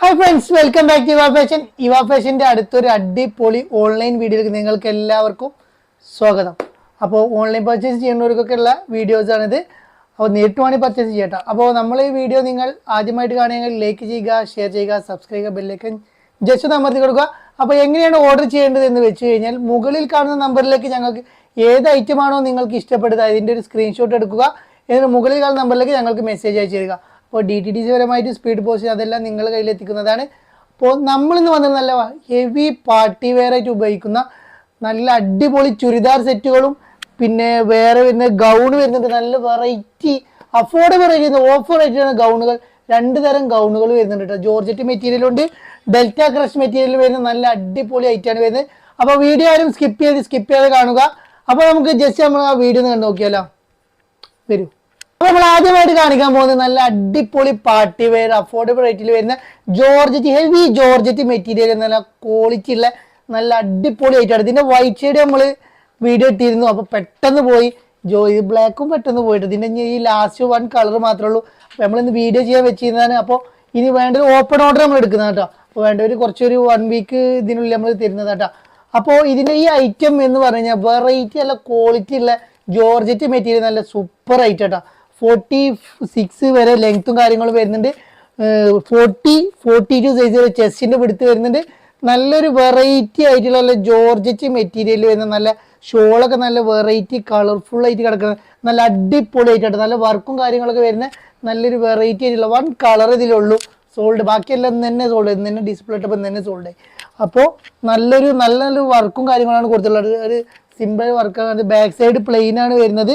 Hi friends welcome back to Yuva fashion Yuva ഫാഷന്റെ അടുത്തൊരു അടിപൊളി online വീഡിയോയിലേക്ക് നിങ്ങൾക്ക് എല്ലാവർക്കും സ്വാഗതം. അപ്പോൾ ഓൺലൈൻ പർച്ചേസ് ചെയ്യുന്നവർക്കൊക്കെ ഉള്ള വീഡിയോസാണിത് അപ്പോൾ നേരിട്ട് വേണമെങ്കിൽ പർച്ചേസ് ചെയ്യട്ടോ. അപ്പോൾ നമ്മൾ ഈ വീഡിയോ നിങ്ങൾ ആദ്യമായിട്ട് കാണുകയെങ്കിൽ ലൈക്ക് ചെയ്യുക ഷെയർ ചെയ്യുക സബ്സ്ക്രൈബ് ചെയ്യുക ബെല്ലൈക്കൻ ജസ്റ്റ് ഒന്ന് അമർത്തി കൊടുക്കുക. അപ്പോൾ എങ്ങനെയാണ് ഓർഡർ ചെയ്യേണ്ടത് എന്ന് വെച്ച് കഴിഞ്ഞാൽ മുകളിൽ കാണുന്ന നമ്പറിലേക്ക് ഞങ്ങൾക്ക് ഏത് ഐറ്റമാണോ നിങ്ങൾക്ക് ഇഷ്ടപ്പെടുന്നത് അതിന്റെ ഒരു സ്ക്രീൻഷോട്ട് എടുക്കുക. എന്നിട്ട് മുകളിൽ കാണുന്ന നമ്പറിലേക്ക് ഞങ്ങൾക്ക് മെസ്സേജ് അയച്ചു തരിക. അപ്പോൾ ഡി ടി ഡി സി പരമായിട്ട് സ്പീഡ് പോസ്റ്റ് അതെല്ലാം നിങ്ങൾ കയ്യിലെത്തിക്കുന്നതാണ്. അപ്പോൾ നമ്മളിന്ന് വന്നത് നല്ല ഹെവി പാർട്ടി വെയർ ആയിട്ട് ഉപയോഗിക്കുന്ന നല്ല അടിപൊളി ചുരിദാർ സെറ്റുകളും പിന്നെ വേറെ വരുന്ന ഗൗൺ വരുന്നുണ്ട്. നല്ല വെറൈറ്റി അഫോർഡബിൾ ആയിട്ട് ഓഫർ ആയിട്ടുള്ള ഗൗണുകൾ രണ്ട് തരം ഗൗണുകൾ വരുന്നുണ്ട് കേട്ടോ. ജോർജറ്റ് മെറ്റീരിയൽ ഉണ്ട് ഡെൽറ്റ ക്രഷ് മെറ്റീരിയൽ വരുന്ന നല്ല അടിപൊളി ഐറ്റമാണ് വരുന്നത്. അപ്പോൾ വീഡിയോ ആരും സ്കിപ്പ് ചെയ്ത് സ്കിപ്പ് ചെയ്ത് കാണുക. അപ്പോൾ നമുക്ക് ജസ്റ്റ് നമ്മൾ ആ വീഡിയോ ഒന്ന് കണ്ടു നോക്കിയാലോ. വരൂ. നമ്മൾ ആദ്യമായിട്ട് കാണിക്കാൻ പോകുന്നത് നല്ല അടിപൊളി പാർട്ടി വെയർ അഫോർഡബിൾ റേറ്റിൽ വരുന്ന ജോർജറ്റ് ഹെവി ജോർജറ്റ് മെറ്റീരിയൽ നല്ല ക്വാളിറ്റി ഉള്ള നല്ല അടിപൊളി ആയിട്ടാണ് ഇതിന്റെ വൈറ്റ് ഷെയ്ഡ് നമ്മൾ വീഡിയോ ഇട്ടിരുന്നു. അപ്പോൾ പെട്ടെന്ന് പോയി. ജോ ഇത് ബ്ലാക്കും പെട്ടെന്ന് പോയിട്ട്. ഇതിന്റെ ഈ ലാസ്റ്റ് വൺ കളർ മാത്രമേ ഉള്ളൂ. അപ്പോൾ നമ്മളിന്ന് വീഡിയോ ചെയ്യാൻ വെച്ചിരുന്നതാണ്. അപ്പോൾ ഇനി വേണ്ടത് ഓപ്പൺ ഓർഡർ നമ്മൾ എടുക്കുന്നത് കേട്ടോ അപ്പോൾ വേണ്ടവർ കുറച്ചൊരു വൺ വീക്ക് ഇതിനുള്ളിൽ നമ്മൾ തരുന്നത് കേട്ടോ അപ്പോൾ ഇതിന്റെ ഈ ഐറ്റം എന്ന് പറഞ്ഞു കഴിഞ്ഞാൽ വെറൈറ്റി അല്ല ക്വാളിറ്റി ഉള്ള ജോർജറ്റ് മെറ്റീരിയൽ നല്ല സൂപ്പർ ഐറ്റം കേട്ടോ ഫോർട്ടി സിക്സ് വരെ ലെങ്ത്തും കാര്യങ്ങളും വരുന്നുണ്ട്. ഫോർട്ടി ഫോർട്ടി ടു സൈസ് ചെസ്റ്റിന്റെ പിടുത്ത് വരുന്നുണ്ട്. നല്ലൊരു വെറൈറ്റി ആയിട്ടുള്ള ജോർജറ്റ് മെറ്റീരിയൽ വരുന്ന നല്ല ഷോളൊക്കെ നല്ല വെറൈറ്റി കളർഫുൾ ആയിട്ട് കിടക്കുന്ന നല്ല അടിപൊളി ആയിട്ട് നല്ല വർക്കും കാര്യങ്ങളൊക്കെ വരുന്ന നല്ലൊരു വെറൈറ്റി ആയിട്ടുള്ള വൺ കളർ ഇതിലുള്ളൂ. സോൾഡ് ബാക്കിയെല്ലാം തന്നെ സോൾഡ് ഇന്ന് തന്നെ ഡിസ്പ്ലേ ഇട്ടപ്പോൾ തന്നെ സോൾഡ് അപ്പോൾ നല്ലൊരു നല്ല നല്ല വർക്കും കാര്യങ്ങളാണ് കൊടുത്തിട്ടുള്ളത്. ഒരു സിമ്പിൾ വർക്കാണ് ബാക്ക് സൈഡ് പ്ലെയിൻ ആണ് വരുന്നത്.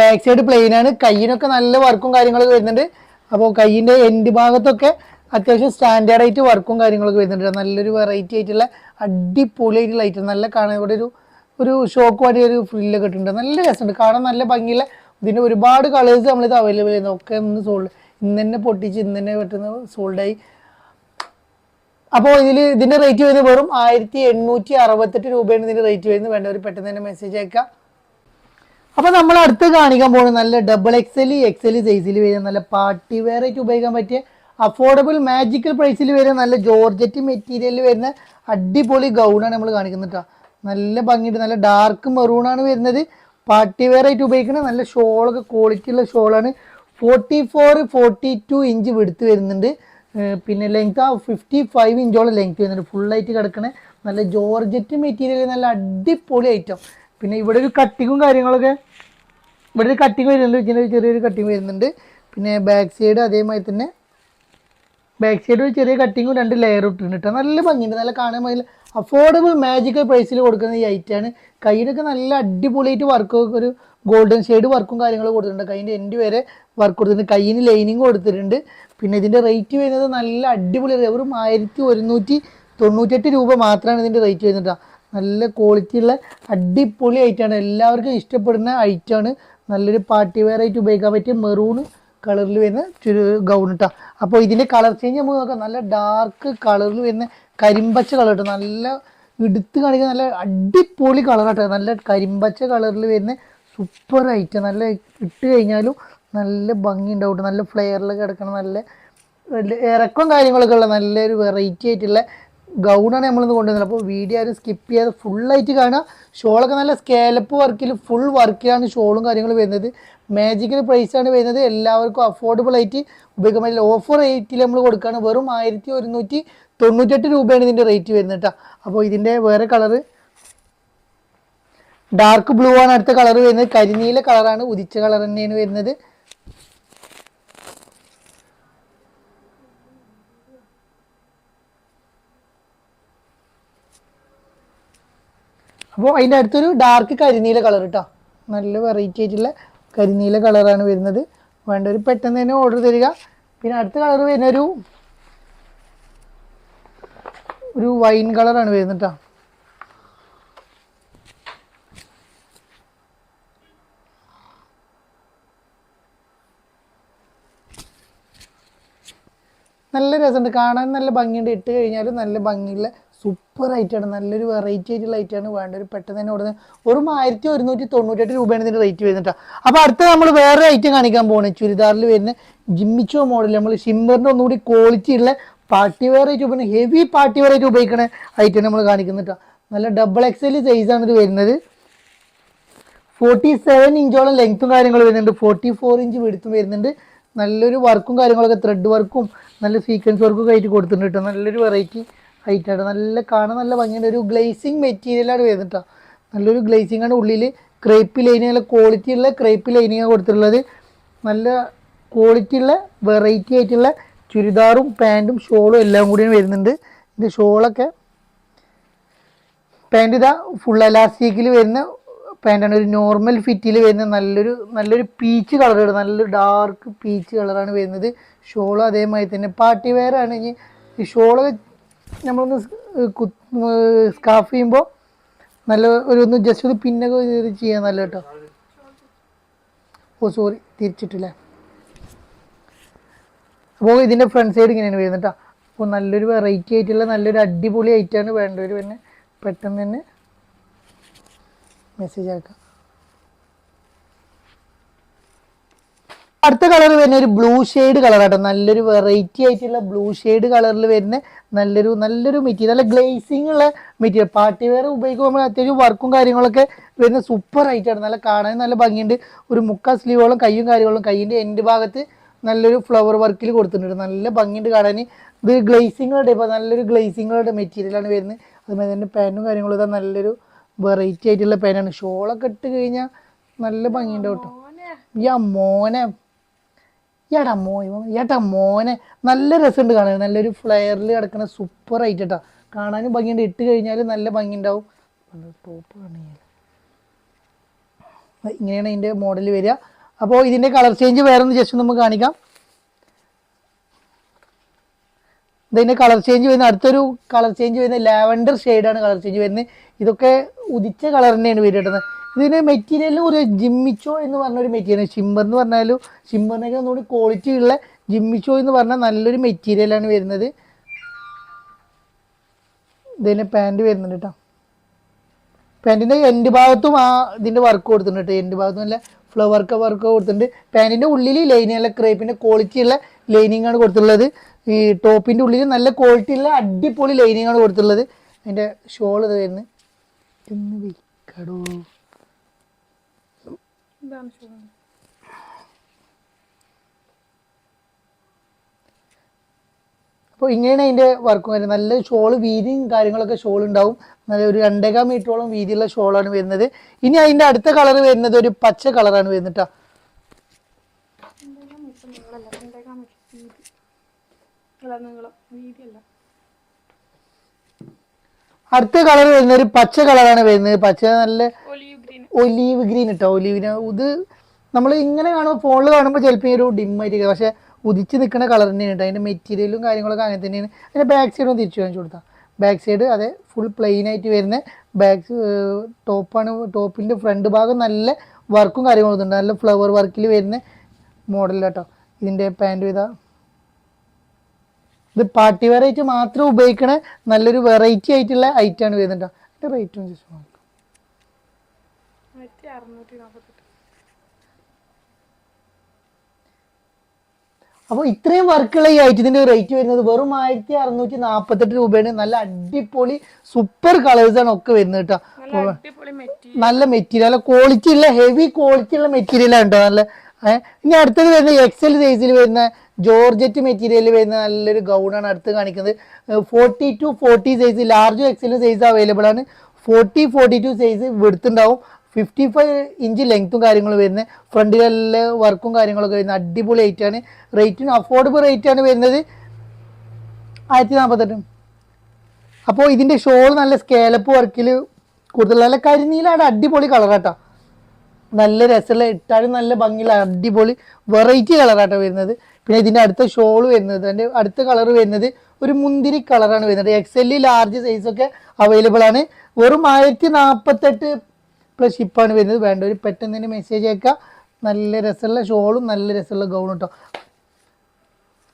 ബാക്ക് സൈഡ് പ്ലെയിൻ ആണ്. കയ്യിനൊക്കെ നല്ല വർക്കും കാര്യങ്ങളൊക്കെ വരുന്നുണ്ട്. അപ്പോൾ കയ്യിന്റെ എൻഡ് ഭാഗത്തൊക്കെ അത്യാവശ്യം സ്റ്റാൻഡേർഡ് ആയിട്ട് വർക്കും കാര്യങ്ങളൊക്കെ വരുന്നുണ്ട്. നല്ലൊരു വെറൈറ്റി ആയിട്ടുള്ള അടിപൊളി ആയിട്ടുള്ള ഐറ്റം നല്ല കാണാൻ ഇവിടെ ഒരു ഒരു ഷോക്ക് വാടി ഒരു ഫ്രില്ലൊക്കെ ഇട്ടിട്ടുണ്ട്. നല്ല രസമുണ്ട്. കാണാൻ നല്ല ഭംഗിയുള്ള ഇതിന്റെ ഒരുപാട് കളേഴ്സ് നമ്മളിത് അവൈലബിൾ ചെയ്യുന്നത് ഒക്കെ ഒന്ന് സോൾഡ് ഇന്ന് തന്നെ പൊട്ടിച്ച് ഇന്ന് തന്നെ പെട്ടെന്ന് സോൾഡായി അപ്പോൾ ഇതിൽ ഇതിന്റെ റേറ്റ് വരുന്നത് വെറും ആയിരത്തി എണ്ണൂറ്റി അറുപത്തെട്ട് രൂപയാണ് ഇതിന്റെ റേറ്റ് വരുന്നത്. വേണ്ടവർ പെട്ടെന്ന് തന്നെ മെസ്സേജ് അയക്കാം അപ്പോൾ നമ്മൾ അടുത്ത് കാണിക്കാൻ പോകുന്നത് നല്ല ഡബിൾ എക്സൽ എക്സൽ സൈസിൽ വരുന്ന നല്ല പാർട്ടി വെയർ ആയിട്ട് ഉപയോഗിക്കാൻ പറ്റിയ അഫോർഡബിൾ മാജിക്കൽ പ്രൈസിൽ വരുന്ന നല്ല ജോർജറ്റ് മെറ്റീരിയലിൽ വരുന്ന അടിപൊളി ഗൗണാണ് നമ്മൾ കാണിക്കുന്നത് കേട്ടോ നല്ല ഭംഗിയുണ്ട് നല്ല ഡാർക്ക് മെറൂണാണ് വരുന്നത്. പാർട്ടി വെയർ ആയിട്ട് ഉപയോഗിക്കുന്നത് നല്ല ഷോളൊക്കെ ക്വാളിറ്റി ഉള്ള ഷോളാണ് forty four forty two inch വെടുത്ത് വരുന്നുണ്ട് പിന്നെ ലെങ്ത് ആ ഫിഫ്റ്റി ഫൈവ് ഇഞ്ചോളം ലെങ്ത് വരുന്നുണ്ട്. ഫുള്ളായിട്ട് കിടക്കണേ നല്ല ജോർജറ്റ് മെറ്റീരിയൽ നല്ല അടിപൊളി ഐറ്റം പിന്നെ ഇവിടെ ഒരു കട്ടിങ്ങും കാര്യങ്ങളൊക്കെ ഇവിടെ ഒരു കട്ടിങ് വരുന്നുണ്ട്. ഒരു ചെറിയൊരു കട്ടിങ് വരുന്നുണ്ട്. പിന്നെ ബാക്ക് സൈഡ് അതേമാതിരി തന്നെ ബാക്ക് സൈഡ് ഒരു ചെറിയ കട്ടിങ്ങും രണ്ട് ലെയർ ഇട്ടിട്ടുണ്ട് കേട്ടോ നല്ല ഭംഗിയുണ്ട്. നല്ല കാണാൻ ഭംഗി അഫോർഡബിൾ മാജിക്കൽ പ്രൈസിൽ കൊടുക്കുന്ന ഈ ഐറ്റാണ് കയ്യിലൊക്കെ നല്ല അടിപൊളിയായിട്ട് വർക്ക് ഒരു ഗോൾഡൻ ഷെയ്ഡ് വർക്കും കാര്യങ്ങളും കൊടുത്തിട്ടുണ്ട്. കയ്യിന്റെ എന്റെ വരെ വർക്ക് കൊടുത്തിട്ടുണ്ട്. കയ്യിന് ലൈനിങ് കൊടുത്തിട്ടുണ്ട്. പിന്നെ ഇതിന്റെ റേറ്റ് വരുന്നത് നല്ല അടിപൊളി വെറും ആയിരത്തി ഒരുന്നൂറ്റി തൊണ്ണൂറ്റെട്ട് രൂപ മാത്രമാണ് ഇതിന്റെ റേറ്റ് വരുന്നത്. നല്ല ക്വാളിറ്റി ഉള്ള അടിപൊളി ഐറ്റമാണ് എല്ലാവർക്കും ഇഷ്ടപ്പെടുന്ന ഐറ്റമാണ് നല്ലൊരു പാർട്ടി വെയർ ആയിട്ട് ഉപയോഗിക്കാൻ പറ്റിയ മെറൂൺ കളറിൽ വരുന്ന ചുരു ഗൗൺ ഇട്ടാ അപ്പോൾ ഇതിന്റെ കളർ ചേഞ്ച് നമുക്ക് നോക്കാം. നല്ല ഡാർക്ക് കളറിൽ വരുന്ന കരിമ്പച്ച കളർ കേട്ടോ നല്ല എടുത്ത് കാണിക്കുന്ന നല്ല അടിപൊളി കളറാട്ടോ നല്ല കരിമ്പച്ച കളറിൽ വരുന്ന സൂപ്പർ ഐറ്റം നല്ല ഇട്ട് കഴിഞ്ഞാലും നല്ല ഭംഗി ഉണ്ടാവും. നല്ല ഫ്ലെയറിൽ കിടക്കണം നല്ല ഇറക്കം കാര്യങ്ങളൊക്കെ ഉള്ള നല്ലൊരു വെറൈറ്റി ആയിട്ടുള്ള ഗൗണാണ് നമ്മളിന്ന് കൊണ്ടുവന്നത് അപ്പോൾ വീഡിയോ ആരും സ്കിപ്പ് ചെയ്യാതെ ഫുള്ളായിട്ട് കാണുക. ഷോളൊക്കെ നല്ല സ്കേലപ്പ് വർക്കിൽ ഫുൾ വർക്കിലാണ് ഷോളും കാര്യങ്ങളും വരുന്നത്. മാജിക്കൽ പ്രൈസാണ് വരുന്നത്. എല്ലാവർക്കും അഫോർഡബിൾ ആയിട്ട് ഉപയോഗിക്കാൻ പറ്റില്ല ഓഫർ റേറ്റിൽ നമ്മൾ കൊടുക്കുകയാണ്. വെറും ആയിരത്തി ഒരുന്നൂറ്റി തൊണ്ണൂറ്റെട്ട് രൂപയാണ് ഇതിന്റെ റേറ്റ് വരുന്നത് കേട്ടോ. അപ്പോൾ ഇതിന്റെ വേറെ കളറ് ഡാർക്ക് ബ്ലൂ ആണ് അടുത്ത കളർ വരുന്നത്. കരിനീല കളറാണ് ഉദിച്ച കളർ തന്നെയാണ് വരുന്നത്. അപ്പോൾ അതിന്റെ അടുത്തൊരു ഡാർക്ക് കരിനീല കളർ കേട്ടോ നല്ല വെറൈറ്റി ആയിട്ടുള്ള കരിനീല കളറാണ് വരുന്നത്. വേണ്ട ഒരു പെട്ടെന്ന് തന്നെ ഓർഡർ തരിക. പിന്നെ അടുത്ത കളർ വരുന്ന ഒരു ഒരു വൈൻ കളറാണ് വരുന്നത് കേട്ടോ നല്ല രസമുണ്ട്. കാണാൻ നല്ല ഭംഗിയുണ്ട്. ഇട്ട് കഴിഞ്ഞാലും നല്ല ഭംഗിയുള്ള സൂപ്പർ ഐറ്റാണ് നല്ലൊരു വെറൈറ്റി ആയിട്ടുള്ള ഐറ്റാണ് വേണ്ട ഒരു പെട്ടെന്ന് തന്നെ ഓടുന്നത് ഒരു ആയിരത്തി ഒരുന്നൂറ്റി തൊണ്ണൂറ്റെട്ട് രൂപയാണ് ഇതിന്റെ റേറ്റ് വരുന്നത് അപ്പോൾ അടുത്ത നമ്മൾ വേറെ ഐറ്റം കാണിക്കാൻ പോകുന്നത് ചുരിദാറിൽ വരുന്ന ജിമ്മിച്ചോ മോഡൽ നമ്മൾ ഷിമ്മറിന്റെ ഒന്നുകൂടി ക്വാളിറ്റി ഉള്ള പാർട്ടി വെയർ ആയിട്ട് ഉപയോഗിക്കുന്ന ഹെവി പാർട്ടി വെയർ ആയിട്ട് ഉപയോഗിക്കുന്ന ഐറ്റം നമ്മൾ കാണിക്കുന്നുണ്ട് നല്ല ഡബിൾ എക്സൽ സൈസ് ആണ് ഇത് വരുന്നത്. ഫോർട്ടി സെവൻ ഇഞ്ചോളം ലെങ്ത്തും കാര്യങ്ങളും വരുന്നുണ്ട്. ഫോർട്ടി ഫോർ ഇഞ്ച് വെടുത്തും വരുന്നുണ്ട്. നല്ലൊരു വർക്കും കാര്യങ്ങളൊക്കെ ത്രെഡ് വർക്കും നല്ല സീക്വൻസ് വർക്കും ആയിട്ട് കൊടുത്തിട്ടുണ്ട് കേട്ടോ നല്ലൊരു വെറൈറ്റി ആയിട്ടാണ് നല്ല കാണാൻ നല്ല ഭംഗിയുണ്ട്. ഒരു ഗ്ലേസിങ് മെറ്റീരിയലാണ് വരുന്നത് കേട്ടോ നല്ലൊരു ഗ്ലേസിംഗ് ആണ് ഉള്ളിൽ ക്രേപ്പ് ലൈനിങ് നല്ല ക്വാളിറ്റി ഉള്ള ക്രേപ്പ് ലൈനിങ് കൊടുത്തിട്ടുള്ളത്. നല്ല ക്വാളിറ്റി ഉള്ള വെറൈറ്റി ആയിട്ടുള്ള ചുരിദാറും പാന്റും ഷോളും എല്ലാം കൂടിയും വരുന്നുണ്ട് ഇത് ഷോളൊക്കെ പാന്റ് ഇതാ ഫുൾ അലാസ്റ്റിക്കിൽ വരുന്ന പാന്റാണ് ഒരു നോർമൽ ഫിറ്റിൽ വരുന്ന നല്ലൊരു നല്ലൊരു പീച്ച് കളറാണ് നല്ലൊരു ഡാർക്ക് പീച്ച് കളറാണ് വരുന്നത്. ഷോളും അതേമാതിരി തന്നെ. പാർട്ടി വെയർ ആണ് ഇനി. ഷോളൊക്കെ നമ്മളൊന്ന് സ്കാഫ് ചെയ്യുമ്പോൾ നല്ല ഒരു ഒന്ന് ജസ്റ്റ് ഒന്ന് പിന്നൊക്കെ ഇത് ചെയ്യാൻ നല്ല കേട്ടോ. ഓ സോറി തിരിച്ചിട്ടില്ല. അപ്പോൾ ഇതിന്റെ ഫ്രണ്ട് സൈഡ് ഇങ്ങനെയാണ് വരുന്നത് കേട്ടോ. അപ്പോൾ നല്ലൊരു വെറൈറ്റി ആയിട്ടുള്ള നല്ലൊരു അടിപൊളി ആയിട്ടാണ് വേണ്ടവർ പിന്നെ പെട്ടെന്ന് തന്നെ മെസ്സേജ് അയക്കാം. അടുത്ത കളർ വരുന്ന ഒരു ബ്ലൂ ഷെയ്ഡ് കളറാട്ടോ നല്ലൊരു വെറൈറ്റി ആയിട്ടുള്ള ബ്ലൂ ഷെയ്ഡ് കളറിൽ വരുന്ന നല്ലൊരു നല്ലൊരു മെറ്റീരിയൽ. നല്ല ഗ്ലേസിംഗ് ഉള്ള മെറ്റീരിയൽ. പാർട്ടി വെയർ ഉപയോഗിക്കുമ്പോൾ അത്യാവശ്യം വർക്കും കാര്യങ്ങളൊക്കെ വരുന്ന സൂപ്പർ ആയിട്ടാണ് നല്ല കാണാൻ നല്ല ഭംഗിയുണ്ട്. ഒരു മുക്കാൽ സ്ലീവോളം കൈയും കാര്യങ്ങളും കൈയിന്റെ എന്റെ ഭാഗത്ത് നല്ലൊരു ഫ്ലവർ വർക്കിൽ കൊടുത്തിട്ടുണ്ട്. നല്ല ഭംഗിയുണ്ട് കാണാൻ ഇത് ഗ്ലേസിങ്ങുകളുടെ ഇപ്പോൾ നല്ലൊരു ഗ്ലേസിങ്ങുകളുടെ മെറ്റീരിയലാണ് വരുന്നത്. അതുപോലെ തന്നെ പാന്റും കാര്യങ്ങളും ഇതാ നല്ലൊരു വെറൈറ്റി ആയിട്ടുള്ള പാനാണ് ഷോളൊക്കെ ഇട്ട് കഴിഞ്ഞാൽ നല്ല ഭംഗിയുണ്ട് കേട്ടോ യാ മോനെ. ഏട്ടാ മോയ് ഏട്ടാ മോനെ നല്ല രസമുണ്ട് കാണാൻ. നല്ലൊരു ഫ്ലെയറിൽ കിടക്കുന്ന സൂപ്പർ ആയിട്ട് കേട്ടോ കാണാനും ഭംഗിയുണ്ട്. ഇട്ട് കഴിഞ്ഞാൽ നല്ല ഭംഗി ഉണ്ടാവും ടോപ്പ് കാണില്ല ഇങ്ങനെയാണ് ഇതിന്റെ മോഡൽ വരിക. അപ്പോൾ ഇതിന്റെ കളർ ചേഞ്ച് വേറെ ഒന്ന് ജസ്റ്റ് നമുക്ക് കാണിക്കാം. ഇതിന്റെ കളർ ചേഞ്ച് വരുന്ന അടുത്തൊരു കളർ ചേഞ്ച് വരുന്ന ലാവൻഡർ ഷെയ്ഡാണ് കളർ ചേഞ്ച് വരുന്നത്. ഇതൊക്കെ ഉദിച്ച കളർ തന്നെയാണ് വരുന്നത് ഇതിന് മെറ്റീരിയലിന് ഒരു ജിമ്മിച്ചോ എന്ന് പറഞ്ഞ ഒരു മെറ്റീരിയൽ ഷിമ്മർ എന്ന് പറഞ്ഞാലും ഷിമ്മറിനൊക്കെ ഒന്നുകൂടി ക്വാളിറ്റി ഉള്ള ജിമ്മിച്ചോ എന്ന് പറഞ്ഞാൽ നല്ലൊരു മെറ്റീരിയലാണ് വരുന്നത്. ഇതിന് പാന്റ് വരുന്നുണ്ട് കേട്ടോ പാന്റിന്റെ എൻഡ് ഭാഗത്തും ആ ഇതിന്റെ വർക്ക് കൊടുത്തിട്ടുണ്ട് കേട്ടോ എൻഡ് ഭാഗത്തും നല്ല ഫ്ലവർക്ക് വർക്ക് കൊടുത്തിട്ടുണ്ട്. പാന്റിന്റെ ഉള്ളിൽ ലൈനിങ് അല്ല ക്രേപ്പിന്റെ ക്വാളിറ്റി ഉള്ള ലൈനിങ് ആണ് കൊടുത്തിട്ടുള്ളത്. ഈ ടോപ്പിന്റെ ഉള്ളിൽ നല്ല ക്വാളിറ്റി ഉള്ള അടിപൊളി ലൈനിങ് ആണ് കൊടുത്തിട്ടുള്ളത്. അതിന്റെ ഷോൾ ഇത് വരുന്നത്. എന്ന് വിൽക്കടോ ഇതാണ് ഷൂ അപ്പോൾ ഇങ്ങനെയാണ് അതിന്റെ വർക്കും വരുന്നത്. നല്ല ഷോൾ വീതിയും കാര്യങ്ങളൊക്കെ ഷോൾ ഉണ്ടാവും. നല്ല ഒരു രണ്ടേകാൽ മീറ്ററോളം വീതിയുള്ള ഷോളാണ് വരുന്നത്. ഇനി അതിന്റെ അടുത്ത കളർ വരുന്നത് ഒരു പച്ച കളറാണ് വരുന്നത് അടുത്ത കളർ വരുന്നത് ഒരു പച്ച കളറാണ് വരുന്നത്. പച്ച നല്ല ഒലീവ് ഗ്രീൻ കേട്ടോ ഒലീവിന് ഇത് നമ്മൾ ഇങ്ങനെ കാണുമ്പോൾ ഫോണിൽ കാണുമ്പോൾ ചിലപ്പോൾ ഒരു ഡിം ആയിരിക്കും. പക്ഷേ ഉദിച്ച് നിൽക്കുന്ന കളർ തന്നെയാണ് കേട്ടോ അതിന്റെ മെറ്റീരിയലും കാര്യങ്ങളൊക്കെ അങ്ങനെ തന്നെയാണ്. അതിന്റെ ബാക്ക് സൈഡ് ഒന്ന് തിരിച്ചു കാണിച്ചു കൊടുത്താൽ ബാക്ക് സൈഡ് അതെ ഫുൾ പ്ലെയിൻ ആയിട്ട് വരുന്ന ബാക്ക് ടോപ്പാണ് ടോപ്പിന്റെ ഫ്രണ്ട് ഭാഗം നല്ല വർക്കും കാര്യങ്ങളും ഉണ്ട് നല്ല ഫ്ലവർ വർക്കിൽ വരുന്ന മോഡൽ കേട്ടോ ഇതിന്റെ പാന്റ് ഇതാ ഇത് പാർട്ടി വെറൈറ്റി മാത്രം ഉപയോഗിക്കണ നല്ലൊരു വെറൈറ്റി ആയിട്ടുള്ള ഐറ്റമാണ് വരുന്നുണ്ടോ അതിന്റെ റേറ്റും നോക്കാം. ആയിരത്തി അറുന്നൂറ്റി നാൽപ്പത്തെട്ട് അപ്പോൾ ഇത്രയും വർക്കുള്ള ഈ ഐറ്റത്തിന്റെ റേറ്റ് വരുന്നത് വെറും ആയിരത്തി അറുന്നൂറ്റി നാൽപ്പത്തെട്ട് രൂപയാണ്. നല്ല അടിപൊളി സൂപ്പർ കളേഴ്സ് ആണ് ഒക്കെ വരുന്നത് കേട്ടോ. നല്ല മെറ്റീരിയൽ ക്വാളിറ്റി ഉള്ള ഹെവി ക്വാളിറ്റി ഉള്ള മെറ്റീരിയൽ ആണ് കേട്ടോ. നല്ല ഏഹ് ഇനി അടുത്തത് വരുന്ന എക്സൽ സൈസിൽ വരുന്ന ജോർജറ്റ് മെറ്റീരിയൽ വരുന്ന നല്ലൊരു ഗൗണാണ് അടുത്ത് കാണിക്കുന്നത്. ഫോർട്ടി ടു ഫോർട്ടി സൈസ് ലാർജും എക്സലും സൈസ് അവൈലബിൾ ആണ്. ഫോർട്ടി ഫോർട്ടി ടു സൈസ് വെടുത്തുണ്ടാവും. ഫിഫ്റ്റി ഫൈവ് ഇഞ്ച് ലെങ്ത്തും കാര്യങ്ങളും വരുന്നത്. ഫ്രണ്ടിലെ വർക്കും കാര്യങ്ങളൊക്കെ വരുന്നത്. അടിപൊളി റേറ്റ് ആണ്. റേറ്റിന് അഫോർഡബിൾ റേറ്റ് ആണ് വരുന്നത് ആയിരത്തി നാൽപ്പത്തെട്ടും അപ്പോൾ ഇതിന്റെ ഷോൾ നല്ല സ്കേലപ്പ് വർക്കിൽ കൂടുതൽ നല്ല കരിനീലാണ് അടിപൊളി കളറാട്ടോ നല്ല രസമുള്ള ഇട്ടാലും നല്ല ഭംഗിയുള്ള അടിപൊളി വെറൈറ്റി കളറാട്ടോ വരുന്നത്. പിന്നെ ഇതിന്റെ അടുത്ത ഷോൾ വരുന്നത് അതിന്റെ അടുത്ത കളർ വരുന്നത് ഒരു മുന്തിരി കളറാണ് വരുന്നത്. എക്സ് എൽ ലാർജ് സൈസൊക്കെ അവൈലബിൾ ആണ്. വെറും ആയിരത്തി നാൽപ്പത്തെട്ട് പ്ലസ് ഷിപ്പാണ് വരുന്നത്. വേണ്ട ഒരു പെട്ടെന്ന് തന്നെ മെസ്സേജ് അയക്കുക നല്ല രസമുള്ള ഷോളും നല്ല രസമുള്ള ഗൗണും കേട്ടോ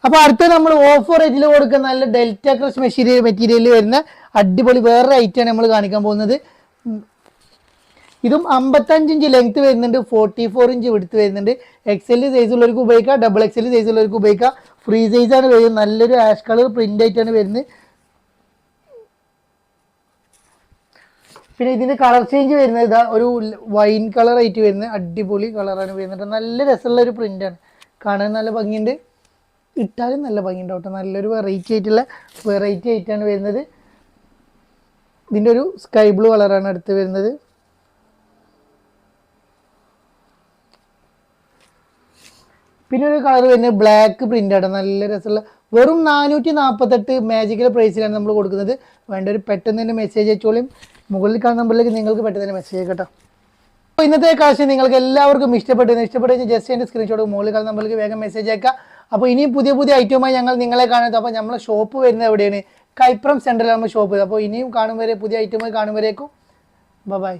അപ്പോൾ അടുത്ത നമ്മൾ ഓഫർ റേറ്റിൽ കൊടുക്കുന്ന നല്ല ഡെൽറ്റ ക്രഷ് മെഷീരിയൽ മെറ്റീരിയൽ വരുന്ന അടിപൊളി വേറൊരു ഐറ്റമാണ് നമ്മൾ കാണിക്കാൻ പോകുന്നത്. ഇതും അമ്പത്തഞ്ച് ഇഞ്ച് ലെങ്ത് വരുന്നുണ്ട്. ഫോർട്ടി ഫോർ ഇഞ്ച് വിടുത്ത് വരുന്നുണ്ട് എക്സൽ സൈസ് ഉള്ളവർക്ക് ഉപയോഗിക്കാം. ഡബിൾ എക്സൽ സൈസ് ഉള്ളവർക്ക് ഉപയോഗിക്കാം. ഫ്രീ സൈസാണ് വരുന്നത്. നല്ലൊരു ആഷ് കളർ പ്രിന്റ് ആയിട്ടാണ് വരുന്നത്. പിന്നെ ഇതിന്റെ കളർ ചേഞ്ച് വരുന്നത് ഇതാ ഒരു വൈൻ കളർ ആയിട്ട് വരുന്ന അടിപൊളി കളറാണ് വരുന്നത്. നല്ല രസമുള്ള ഒരു പ്രിന്റാണ് കാണാൻ നല്ല ഭംഗിയുണ്ട്. ഇട്ടാലും നല്ല ഭംഗിയുണ്ട് കേട്ടോ. നല്ലൊരു വെറൈറ്റി ആയിട്ടുള്ള വെറൈറ്റി ആയിട്ടാണ് വരുന്നത്. ഇതിന്റെ ഒരു സ്കൈ ബ്ലൂ കളറാണ് അടുത്ത് വരുന്നത്. പിന്നെ ഒരു കളർ വരുന്നത് ബ്ലാക്ക് പ്രിന്റ് ആണ്. നല്ല രസമുള്ള വെറും നാനൂറ്റി നാൽപ്പത്തെട്ട് മാജിക്കൽ പ്രൈസിലാണ് നമ്മൾ കൊടുക്കുന്നത്. വേണ്ട ഒരു പെട്ടെന്ന് തന്നെ മെസ്സേജ് അയച്ചോളും. മുകളിൽ കാണുന്ന നമ്പറിലേക്ക് നിങ്ങൾക്ക് പെട്ടെന്ന് തന്നെ മെസ്സേജ് കേട്ടോ. അപ്പോൾ ഇന്നത്തെ കാശ് നിങ്ങൾക്ക് എല്ലാവർക്കും ഇഷ്ടപ്പെട്ടു ഇഷ്ടപ്പെട്ടു ജസ്റ്റ് എന്റെ സ്ക്രീൻഷോട്ട് മുകളിൽ കാണുന്ന നമ്പറിലേക്ക് വേഗം മെസ്സേജ് അയക്കാം അപ്പോൾ ഇനിയും പുതിയ പുതിയ ഐറ്റവുമായി ഞങ്ങൾ നിങ്ങളെ കാണുന്നത്. അപ്പോൾ നമ്മളെ ഷോപ്പ് വരുന്നത് എവിടെയാണ്? കൈപ്രം സെന്ററിലാണ് ഷോപ്പ് അപ്പോൾ ഇനിയും കാണും വരെ പുതിയ ഐറ്റമായി കാണും വരേക്കും. ബൈ